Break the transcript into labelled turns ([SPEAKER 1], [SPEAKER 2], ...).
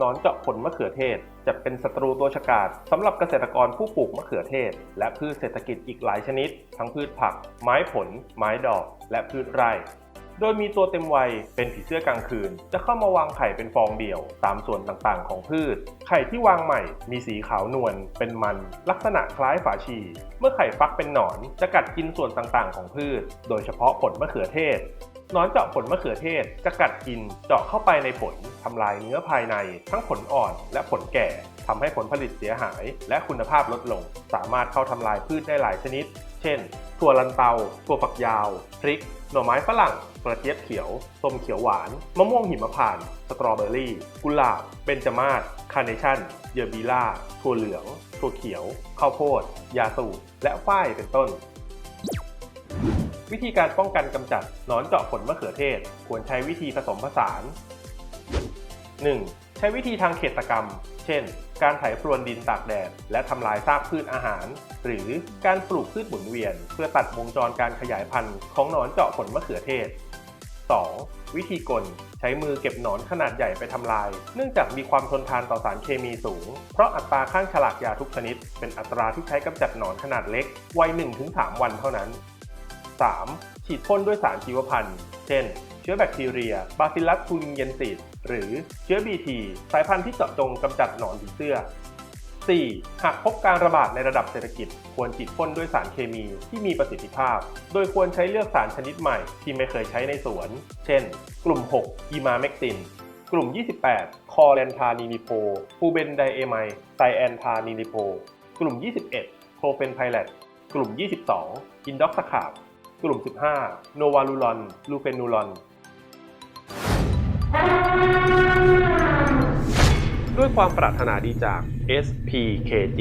[SPEAKER 1] นอนเจาะผลมะเขือเทศ จะเป็นศัตรูตัวฉกาจสำหรับเกษตรกรผู้ปลูกมะเขือเทศ และพืชเศรษฐกิจอีกหลายชนิด ทั้งพืชผัก ไม้ผล ไม้ดอก และพืชไร่โดยมีตัวเต็มวัยเป็นผีเสื้อกลางคืน จะเข้ามาวางไข่เป็นฟองเดี่ยว ตามส่วนต่างๆ ของพืช ไข่ที่วางใหม่ มีสีขาวนวลเป็นมัน ลักษณะคล้ายฝาชี เมื่อไข่ฟักเป็นหนอนจะกัดกินส่วนต่างๆ ของพืช โดยเฉพาะผลมะเขือเทศ นอนเจาะผลมะเขือเทศจะกัดกินเจาะเข้าไปในผลทำลายเนื้อภายใน ทั้งผลอ่อนและผลแก่ทำให้ผลผลิตเสียหาย และคุณภาพลดลง สามารถเข้าทำลายพืชได้หลายชนิด เช่น ถั่วลันเตาถั่วฝักยาว พริก หน่อไม้ฝรั่ง กระเจี๊ยบเขียว ส้มเขียวหวาน มะม่วงหิมพานต์สตรอเบอรี่ กุหลาบ เบญจมาศ คาร์เนชั่น เยอร์บีล่า ถั่วเหลือง ถั่วเขียว ข้าวโพด ยาสูบ และฝ้ายเป็นต้น วิธีการป้องกันกำจัดหนอนเจาะผลมะเขือเทศ ควรใช้วิธีผสมผสาน 1. ใช้วิธีทางเขตกรรม เช่น การไถพรวนดินตากแดด และทำลายซากพืชอาหาร หรือการปลูกพืชหมุนเวียน เพื่อตัดวงจรการขยายพันธุ์ของหนอนเจาะผลมะเขือเทศ 2. วิธีกล ใช้มือเก็บหนอนขนาดใหญ่ไปทำลาย เนื่องจากมีความทนทานต่อสารเคมีสูง เพราะอัตราข้างฉลากยาทุกชนิด เป็นอัตราที่ใช้กำจัดหนอนขนาดเล็กวัย1-3 วันเท่านั้น 3. ฉีดพ่นด้วยสารชีวพันธุ์ เช่น เชื้อแบคทีเรียบาซิลัสทูลิเยนซิสหรือเชื้อ BT สายพันธุ์ที่เจาะจงกำจัดหนอนผีเสื้อ 4. หากพบการระบาดในระดับเศรษฐกิจ ควรฉีดพ่นด้วยสารเคมีที่มีประสิทธิภาพ โดยควรใช้เลือกสารชนิดใหม่ที่ไม่เคยใช้ในสวน เช่น กลุ่ม 6 อีมาเมกติน กลุ่ม 28 คอแลนทานีนิโพฟูเบนไดเอไมไซแอนทานีนิโพกลุ่ม 21 โคเฟนไพเลตกลุ่ม 22 อินด็อกสคาบ กลุ่ม 15 โนวาลูลอน ลูเฟนูลอน ด้วยความปรารถนาดีจาก SPKG